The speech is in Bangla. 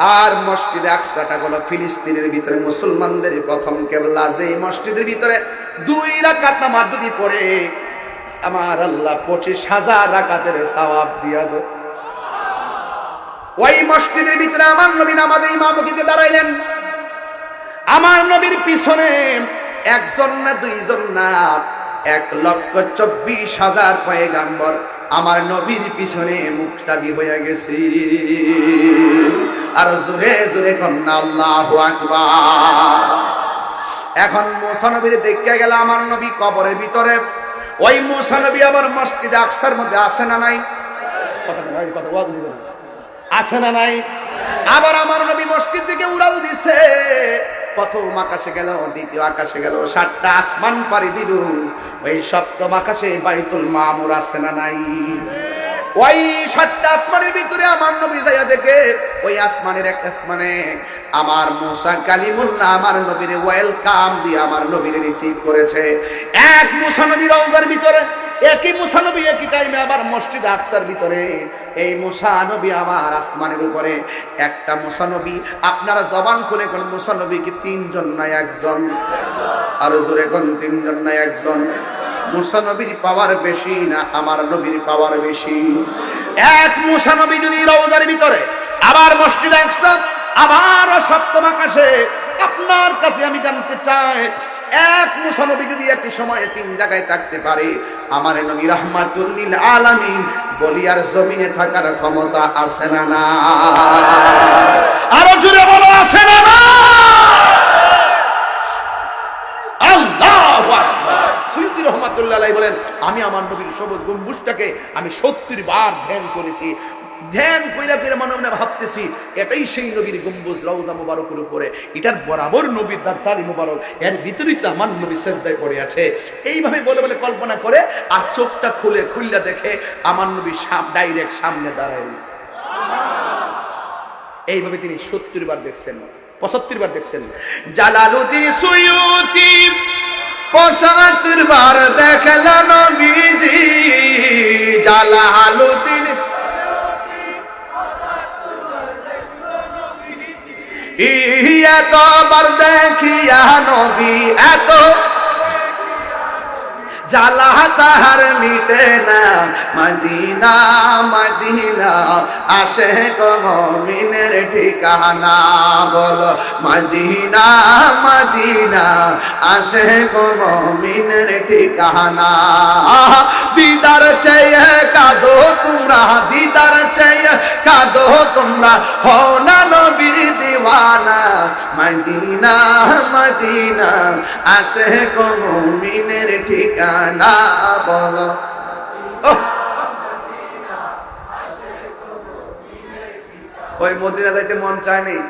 আর মসজিদে আকসাটা হলো ফিলিস্তিনের ভিতরে। মুসলমানদের প্রথম কেবলা যে মসজিদের ভিতরে দুই রাকাত নামাজ যদি পড়ে, আমার আল্লাহ পঁচিশ হাজার রাকাতের সওয়াব দিয়া দে। ওই মসজিদের ভিতরে আমার নবী নামাজে ইমামতিতে দাঁড়াইলেন। আমার নবীর পিছনে একজন না দুইজন না, এক লক্ষ চব্বিশ হাজার পয়গাম্বর আমার নবীর পিছনে মুক্তাদি হয়ে গেছে। আর জোরে জোরে আল্লাহ আকবার। এখন মোসানবীর দেখতে গেল আমার নবী কবরের ভিতরে। ওই মোসানবী আমার মসজিদ আকসার মধ্যে আসে না নাই। আসে না নাই? আবার আমার নবী মসজিদ থেকে উড়াল দিছে। প্রথম আকাশে গেল, দ্বিতীয় আকাশে গেল, সাতটা আসমান পাড়ি দিল। ওই সপ্তম আকাশে বাইতুল মামুর আছে না নাই? ওই সাতটা আসমানের ভিতরে আমার নবী যাইয়া দেখে, ওই আসমানের এক আসমানে আমার মুসা কালিমুল্লাহ, আমার নবীর ওয়েলকাম দিয়ে আমার নবীর রিসিভ করেছে। এক মুসা নবীর রওজার ভিতরে একই মুসা নবী, একই টাইমে আবার মসজিদ আকসার ভিতরে। এই মুসা নবী আমার আসমানের উপরে। একটা মুসা নবী, আপনারা জবান করে কোন মুসা নবী কি তিনজন না একজন? আর জোরে কোন তিনজন না একজন? মুসা নবীর পাওয়ার বেশি না আমার নবীর পাওয়ার বেশি? এক মুসা নবী যদি রওজার ভিতরে আবার মসজিদ আকসা আবার সপ্তম আকাশে, আপনার কাছে আমি জানতে চাই এক মুসানবী যদি একটি সময়ে তিন জায়গায় থাকতে পারে, আমার নবী রহমাতুল্লিল আলামিন বলিয়ার জমিনে থাকার ক্ষমতা আছে না না? আরও জুড়ে বলো, আছে না না? সৈয়দ রহমাতুল্লাহ বলেন, আমি আমার নবীর সবুজ গম্বুজটাকে আমি সত্তর বার ধ্যান করেছি। ধ্যান কইরা কইরা মনে মনে ভাবতেছি, এটাই সেই নবীর গম্বুজ রওজা মুবারকের উপরে। এটার বরাবর নবীর দাসালি মুবারক, এর ভিতরেই তো আমার নবী সেজদায় পড়ে আছে। এইভাবে বলে বলে কল্পনা করে, আর চোখটা খুলে খুললা দেখে আমার নবী ডাইরেক্ট সামনে দাঁড়ায় রয়েছে। এইভাবে তিনি সত্তর বার দেখছেন, পঁচাত্তর বার দেখছেন। জালালুদ্দিন সুয়ুতি পঁচাত্তর বার দেখল নবীজি জালালুদ্দিন এত বার দেখিয়া নবী এত। জ্বালা তাহার মিটে না। মদিনা মদিনা, আসে কমিনের ঠিকানা। বল, মদিনা মদিনা, আসে কমিনের ঠিকানা। দিদার চেয়ে কাদো তোমরা, দিদার চেয়ে কাদো তোমরা। হো না নবীর দিওয়ানা, মদিনা মদিনা, আসে কমিনের ঠিকানা, বলো। ওই মদিনা যাইতে মন চায় নেই?